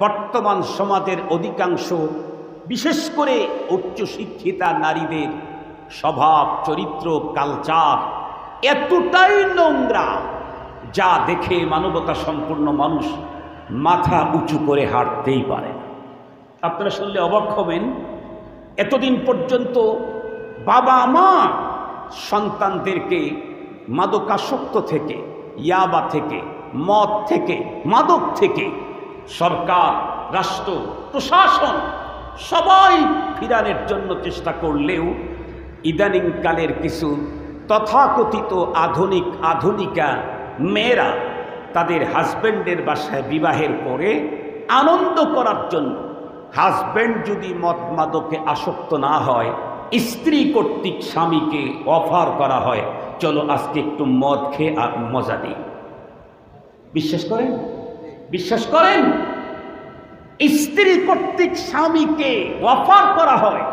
বর্তমান সমাজের অধিকাংশ, বিশেষ করে উচ্চশিক্ষিতা নারীদের স্বভাব, চরিত্র, কালচার এতটাই নোংরা যা দেখে মানবতা সম্পূর্ণ মানুষ মাথা উঁচু করে হাঁটতেই পারে আপনারা শুনলে অবাক হবেন, এতদিন পর্যন্ত বাবা মা সন্তানদেরকে মাদকাসক্ত থেকে, ইয়াবা থেকে, মদ থেকে, মাদক থেকে সরকার, রাষ্ট্র, প্রশাসন সবাই ফিরানোর জন্য চেষ্টা করলেও ইদানিংকালের কিছু তথাকথিত আধুনিক আধুনিকা মেয়েরা তাদের হাজব্যান্ডের বাসায় বিবাহের পরে আনন্দ করার জন্য হাজব্যান্ড যদি মদ মাদকে আসক্ত না হয়, স্ত্রী কর্তৃক স্বামীকে অফার করা হয়, চলো আজকে একটু মদ খেয়ে মজা দিই বিশ্বাস করেন? বিশ্বাস করেন, স্ত্রী কর্তৃক স্বামীকে অফার করা হয়।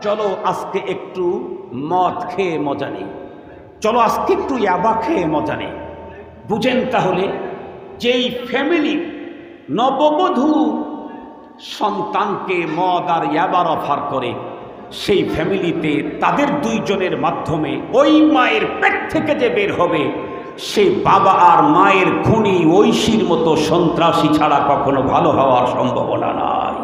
চলো আজকে একটু মদ খেয়ে মজা নেই। চলো আজকে একটু ইয়াবা খেয়ে মজা নেই। বুঝেন তাহলে, যেই ফ্যামিলি নববধূ সন্তানকে মদ আর ইয়াবার অফার করে, সেই ফ্যামিলিতে তাদের দুইজনের মাধ্যমে ওই মায়ের পেট থেকে যে বের হবে সে বাবা আর মায়ের খুনি ঐশীর মতো সন্ত্রাসী ছাড়া কখনো ভালো হওয়ার সম্ভাবনা নাই।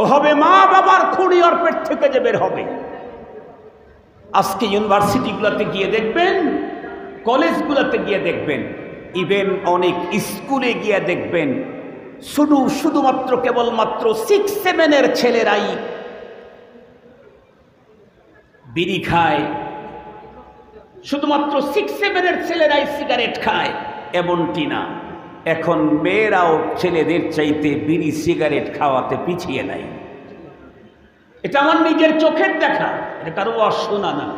ও হবে মা বাবার খুনি ওর পেট থেকে যে বের হবে। আজকে ইউনিভার্সিটিগুলোতে গিয়ে দেখবেন, কলেজগুলোতে গিয়ে দেখবেন ইভেন অনেক স্কুলে গিয়ে দেখবেন, শুধু শুধুমাত্র কেবলমাত্র সিক্স সেভেনের ছেলেরাই বিড়ি খায় শুধুমাত্র সিক্স সেভেনের ছেলেরাই সিগারেট খায়। এমনটি না। এখন মেয়েরাও ছেলেদের চাইতে বিড়ি সিগারেট খাওয়াতে পিছিয়ে নাই। এটা আমার নিজের চোখের দেখা। এটা কারও অশোনা না।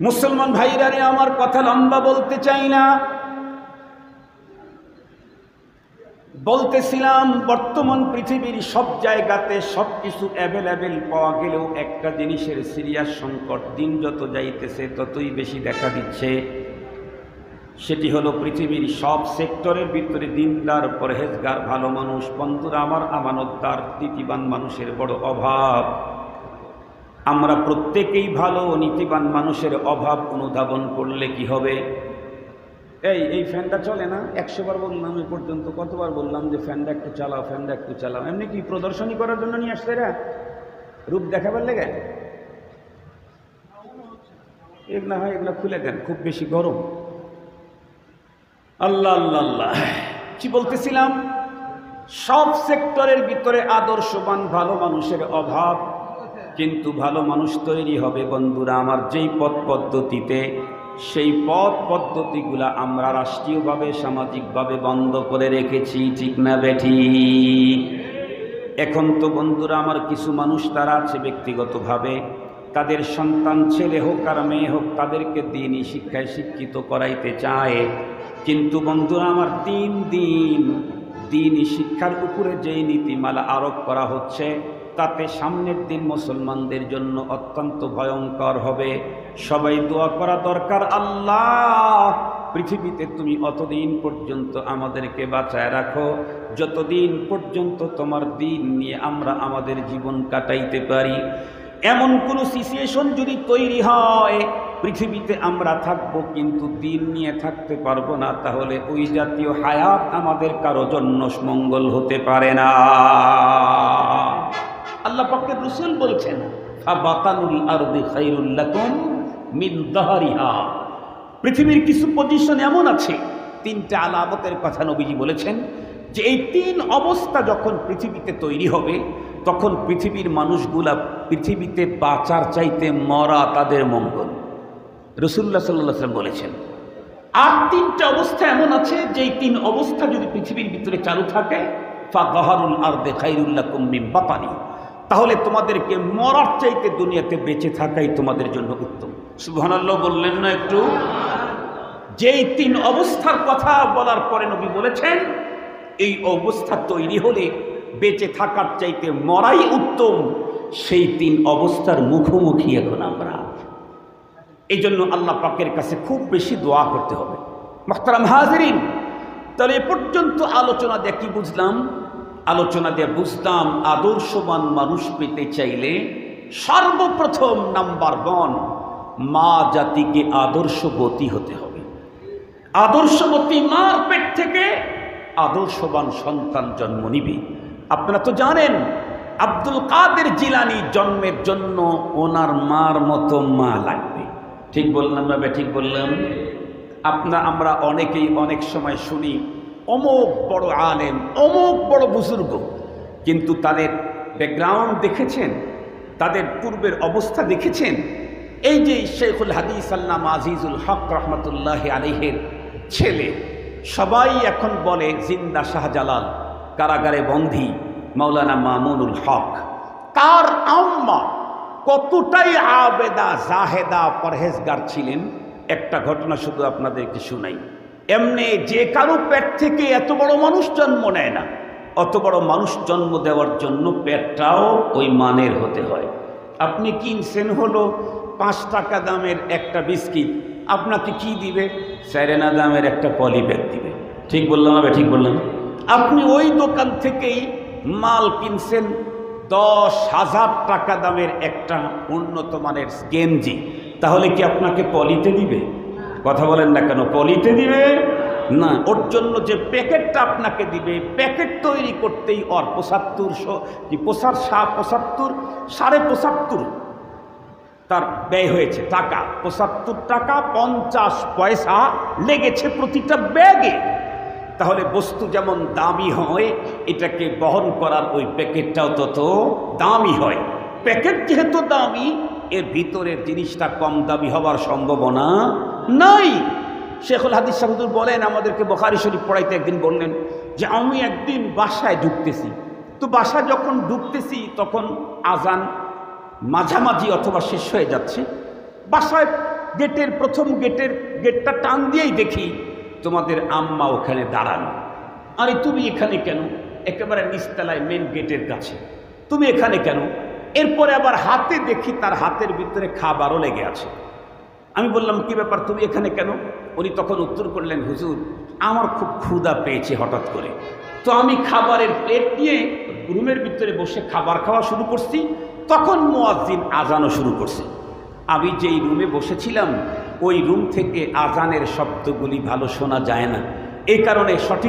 মুসলমান ভাইরারে আমার কথা লম্বা বলতে চাই না। বলতেছিলাম, বর্তমান পৃথিবীর সব জায়গাতে সব কিছু অ্যাভেলেবেল পাওয়া গেলেও একটা জিনিসের সিরিয়াস সংকট, দিন যত যাইতেছে ততই বেশি দেখা দিচ্ছে। সেটি হলো পৃথিবীর সব সেক্টরের ভিতরে দিনদার, পরহেজগার, ভালো মানুষ, বন্ধুরা, আমার আমানতদার, নীতিবান মানুষের বড় অভাব। আমরা প্রত্যেকেই ভালো, নীতিবান মানুষের অভাব অনুধাবন করলে কি হবে? এই এই ফ্যানটা চলে না? একশো বার বললাম এ পর্যন্ত, কতবার বললাম যে ফ্যানটা একটু চালাও, ফ্যানটা একটু চালাও। এমনি কি প্রদর্শনী করার জন্য নিয়ে আসছে এরা? রূপ দেখাবার লেগে? এগুলা হয়, এগুলো খুলে দেন, খুব বেশি গরম। আল্লাহ আল্লাহ আল্লাহ। কি বলতেছিলাম? সব সেক্টরের ভিতরে আদর্শবান ভালো মানুষের অভাব, কিন্তু ভালো মানুষ তৈরি হবে বন্ধুরা, আমার যেই পথ পদ্ধতিতে সেই পথ পদ্ধতিগুলা আমরা রাষ্ট্রীয়ভাবে, সামাজিকভাবে বন্ধ করে রেখেছি, ঠিক না বেঠি? এখন তো বন্ধুরা, আমার কিছু মানুষ তারা আছে ব্যক্তিগতভাবে। তাদের সন্তান ছেলে হোক আর মেয়ে হোক, তাদেরকে দিনই শিক্ষায় শিক্ষিত করাইতে চায়। কিন্তু বন্ধুরা, আমার তিন দিন দিনই শিক্ষার উপরে যেই নীতিমালা আরোপ করা হচ্ছে তাতে সামনের দিন মুসলমানদের জন্য অত্যন্ত ভয়ঙ্কর হবে। সবাই দোয়া করা দরকার, আল্লাহ, পৃথিবীতে তুমি অতদিন পর্যন্ত আমাদেরকে বাঁচায় রাখো। যতদিন পর্যন্ত তোমার দিন নিয়ে আমরা আমাদের জীবন কাটাইতে পারি। এমন কোনো সিচুয়েশন যদি তৈরি হয়, পৃথিবীতে আমরা থাকব কিন্তু দিন নিয়ে থাকতে পারব না, তাহলে ওই জাতীয় হায়াত আমাদের কারও জন্য মঙ্গল হতে পারে না। আল্লাহ পাকের রসুল বলছেন মিন পৃথিবীর কিছু পজিশন এমন আছে, তিনটা আলামতের কথা নবীজি বলেছেন, যে এই তিন অবস্থা যখন পৃথিবীতে তৈরি হবে, তখন পৃথিবীর মানুষগুলা পৃথিবীতে বাঁচার চাইতে মরা তাদের মঙ্গল। রসুল্লাহ সাল্লাহ সাল্লাম বলেছেন, আর তিনটা অবস্থা এমন আছে যে এই তিন অবস্থা যদি পৃথিবীর ভিতরে চালু থাকে ফা গহারুল আর দেখাইরুল্লাহ কুম্মিম বাপানি তাহলে তোমাদেরকে মরার চাইতে দুনিয়াতে বেঁচে থাকাই তোমাদের জন্য উত্তম। সুবহানাল্লাহ বললেন না একটু? যেই তিন অবস্থার কথা বলার পরে নবী বলেছেন এই অবস্থা তৈরি হলে বেঁচে থাকার চাইতে মরাই উত্তম। সেই তিন অবস্থার মুখোমুখি এখন আমরা। এই জন্য আল্লাহ পাকের কাছে খুব বেশি দোয়া করতে হবে। মাহতারাম হাজরিন তাহলে এ পর্যন্ত আলোচনা দেখি বুঝলাম? আলোচনা দিয়ে বুঝতাম, আদর্শবান মানুষ পেতে চাইলে সর্বপ্রথম নাম্বার ওয়ান, মা জাতিকে আদর্শবতী হতে হবে। আদর্শবতী মার পেট থেকে আদর্শবান সন্তান জন্ম নিবে। আপনারা তো জানেন, আব্দুল কাদের জিলানি জন্মের জন্য ওনার মার মতো মা লাগবে। ঠিক বললাম না ঠিক বললাম? আপনার আমরা অনেকেই অনেক সময় শুনি অমুক বড় আলেম, অমুক বড় বুজুর্গ। কিন্তু তাদের ব্যাকগ্রাউন্ড দেখেছেন, তাদের পূর্বের অবস্থা দেখেছেন। এই যে শেখুল হাদিস আল্লাম আজিজুল হক রহমতুল্লাহ আলিহের ছেলে, সবাই এখন বলে জিন্দা শাহজালাল, কারাগারে বন্দী মৌলানা মামুনুল হক। তার আম্মা কতটাই আবেদা, জাহেদা, পরহেজগার ছিলেন? একটা ঘটনা শুধু আপনাদেরকে শুনাই। এমনি যে কারও পেট থেকে এত বড় মানুষ জন্ম নেয় না, অত বড় মানুষ জন্ম দেওয়ার জন্য পেটটাও ওই মানের হতে হয়। আপনি কিনছেন হলো পাঁচ টাকা দামের একটা বিস্কিট, আপনাকে কি দিবে? স্যারেনা দামের একটা পলিব্যাগ দিবে। ঠিক বললাম হবে ঠিক বললাম আপনি ওই দোকান থেকেই মাল কিনছেন, দশ হাজার টাকা দামের একটা উন্নত মানের গেঞ্জি, তাহলে কি আপনাকে পলিতে দিবে? কথা বলেন না কেন? পলিতে দিবে? না, ওর জন্য যে প্যাকেটটা আপনাকে দিবে, প্যাকেট তৈরি করতেই অর পঁচাত্তর কি পঁচার সা, পঁচাত্তর, সাড়ে পঁচাত্তর তার ব্যয় হয়েছে টাকা। পঁচাত্তর টাকা, পঞ্চাশ পয়সা লেগেছে প্রতিটা ব্যাগে। তাহলে বস্তু যেমন দামি হয়, এটাকে বহন করার ওই প্যাকেটটাও তত দামি হয়। প্যাকেট যেহেতু দামি, এর ভিতরের জিনিসটা কম দামি হওয়ার সম্ভাবনা নাই। শেখুল হাদিস সাহুদুর বলেন, আমাদেরকে বখারি শরীফ পড়াইতে একদিন বললেন যে, আমি একদিন বাসায় ঢুকতেছি। তো বাসা যখন ঢুকতেছি, তখন আজান মাঝামাঝি অথবা শেষ হয়ে যাচ্ছে। বাসায় গেটের প্রথম গেটের গেটটা টান দিয়েই দেখি তোমাদের আম্মা ওখানে দাঁড়ানো। আরে, তুমি এখানে কেন? একেবারে নিচতলায় মেন গেটের কাছে। তুমি এখানে কেন? এরপরে আবার হাতে দেখি তার হাতের ভিতরে খাবারও লেগে আছে। আমি বললাম, কি ব্যাপার, তুমি এখানে কেন? উনি তখন উত্তর করলেন, হুজুর, আমার খুব ক্ষুধা পেয়েছে হঠাৎ করে। তো আমি খাবারের প্লেট নিয়ে রুমের ভিতরে বসে খাবার খাওয়া শুরু করছি। তখন মোয়াজ্জিন আজানও শুরু করছে। আমি যেই রুমে বসেছিলাম, ওই রুম থেকে আজানের শব্দগুলি ভালো শোনা যায় না। এই কারণে সঠিক